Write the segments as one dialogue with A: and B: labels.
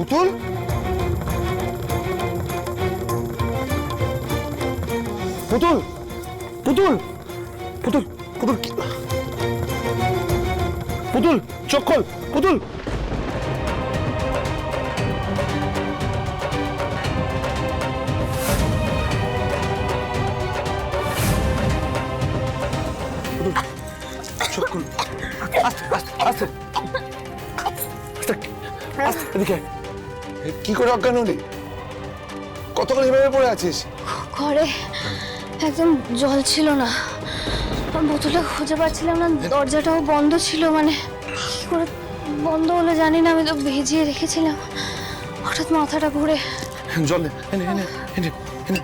A: পুতুল পুতুল পুতুল পুতুল পুতুল কি- পুতুল চোখ খোল পুতুল পুতুল, চোখ খোল আস্তে আস্তে আস্তে আস্তে আস্তে এদিকে আয়। এ, কি করে অজ্ঞান হলি? কতক্ষণ এভাবে পড়ে আছিস?
B: ঘরে একদম জল ছিল না। বোতলটা খুঁজে পাচ্ছিলাম না দরজাটাও বন্ধ ছিল মানে কি করে বন্ধ হলো জানি না আমি তো ভিজিয়ে রেখেছিলাম। হঠাৎ মাথাটা ঘুরে
A: জল নে এনে এনে এনে এনে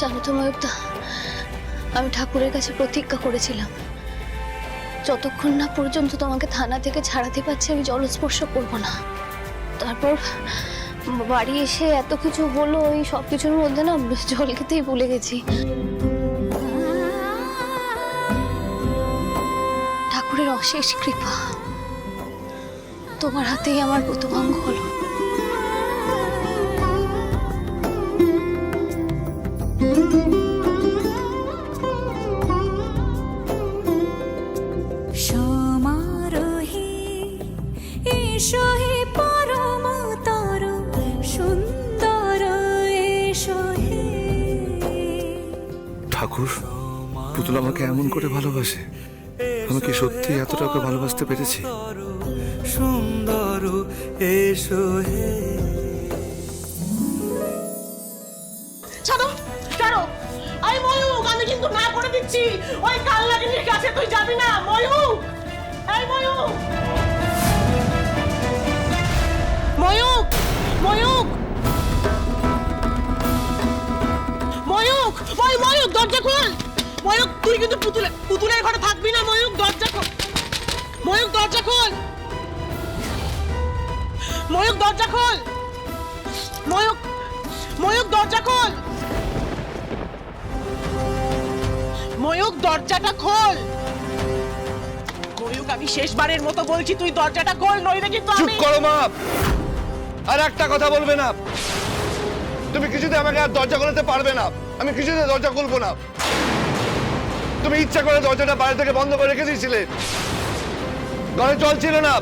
B: জানো তো আমি ঠাকুরের কাছে প্রতিজ্ঞা করেছিলাম। যতক্ষণ না পর্যন্ত তোমাকে থানা থেকে ছাড়াতে পারছি, আমি জলস্পর্শ করব না। তারপর বাড়ি এসে এত কিছু হলো, এই সব কিছুর মধ্যে না জল খেতেই ভুলে গেছি। ঠাকুরের অশেষ কৃপা। তোমার হাতেই আমার প্রথমাঙ্গ হলো।
C: সমারোহে এসো হে পরম তর সুন্দর এসো হে।
A: ঠাকুর পুতুল আমাকে এমন করে ভালোবাসে আমি কি সত্যি এতটা ওকে ভালোবাসতে পেরেছি।
D: সুন্দর এসো হে।
E: ছাড়ো ছাড়ো। আই ময়ূক আমি কিন্তু না করে দিচ্ছি। ওই কাল্লাগিনীর খোল ময়ূক তুই কিন্তু পুতুলে পুতুলের ঘরে থাকবি না ময়ূক দরজা খোল। ময়ূক দরজা খোল। ময়ূক দরজা খোল। ময়ূক ময়ূক দরজা খোল। ময়ূক দরজাটা খোল। ময়ূক আমি শেষবারের মতো বলছি তুই দরজাটা খোল নইলে কিন্তু
A: চুপ
E: আমি
A: করো মা। আর একটা কথা বলবে না। তুমি কিছুতে আমাকে আর দরজা খুলতে পারবে না। আমি কিছুতে দরজা খুলবো না? তুমি ইচ্ছা করে দরজাটা বাইরে থেকে বন্ধ করে রেখে দিয়েছিলে। ঘরে জল ছিল না।